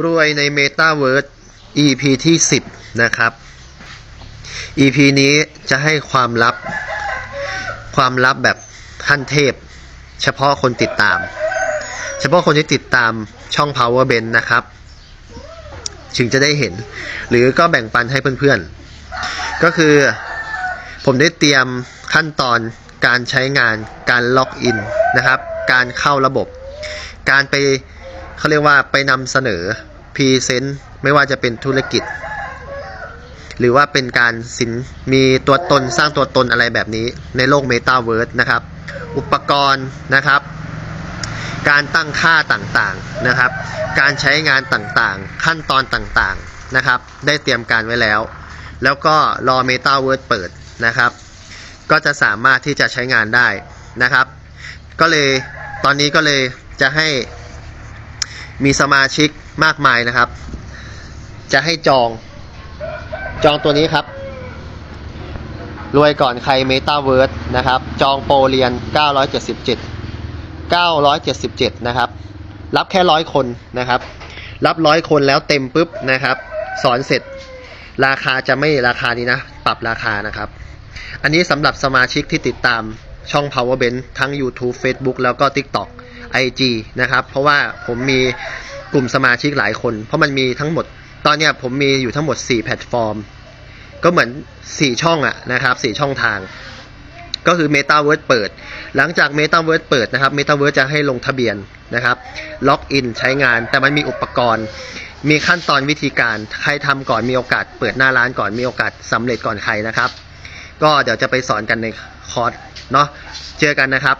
รวยใน Metaverse EP ที่ 10 นะครับ EP นี้จะให้ความลับ ความลับแบบขั้นเทพ เฉพาะคนติดตาม เฉพาะคนที่ติดตามช่อง Power Ben นะครับ ถึงจะได้เห็น หรือก็แบ่งปันให้เพื่อนๆ ก็คือผมได้เตรียมขั้นตอนการใช้งานการล็อกอินนะครับ การเข้าระบบ การไป เขาเรียกว่าไปนำเสนอพรีเซนต์ไม่ว่าจะเป็นธุรกิจ หรือว่าเป็นการสินมีตัวตนสร้างตัวตนอะไรแบบนี้ในโลก Metaverse นะครับ อุปกรณ์นะครับ การตั้งค่าต่างๆนะครับ การใช้งานต่างๆ ขั้นตอนต่างๆนะครับ ได้เตรียมการไว้แล้ว แล้วก็รอ Metaverse เปิดนะครับ ก็จะสามารถที่จะใช้งานได้นะครับ ก็เลยตอนนี้ก็เลยจะให้ มีสมาชิกมากมายนะครับ จะให้จอง จองตัวนี้ครับ รวยก่อนใคร Metaverse นะครับ จองโปรเรียน 977 977 นะครับ รับแค่ร้อยคนนะครับ รับร้อยคนแล้วเต็มปุ๊บนะครับ สอนเสร็จ ราคาจะไม่ราคานี้นะ ปรับราคานะครับ อันนี้สำหรับสมาชิกที่ติดตามช่อง Power b e n ทั้ง YouTube Facebook แล้วก็ TikTok IG นะครับ เพราะว่าผมมีกลุ่มสมาชิกหลายคน เพราะมันมีทั้งหมด ตอนเนี้ยผมมีอยู่ทั้งหมด 4 แพลตฟอร์ม ก็เหมือน 4 ช่องอะนะครับ 4 ช่องทาง ก็คือ Metaverse เปิด หลังจาก Metaverse เปิดนะครับ Metaverse จะให้ลงทะเบียนนะครับ ล็อกอินใช้งาน แต่มันมีอุปกรณ์มีขั้นตอนวิธีการใครทำก่อนมีโอกาส เปิดหน้าร้านก่อนมีโอกาสสำเร็จก่อนใครนะครับ ก็เดี๋ยวจะไปสอนกันในคอร์สเนาะเจอกันนะครับ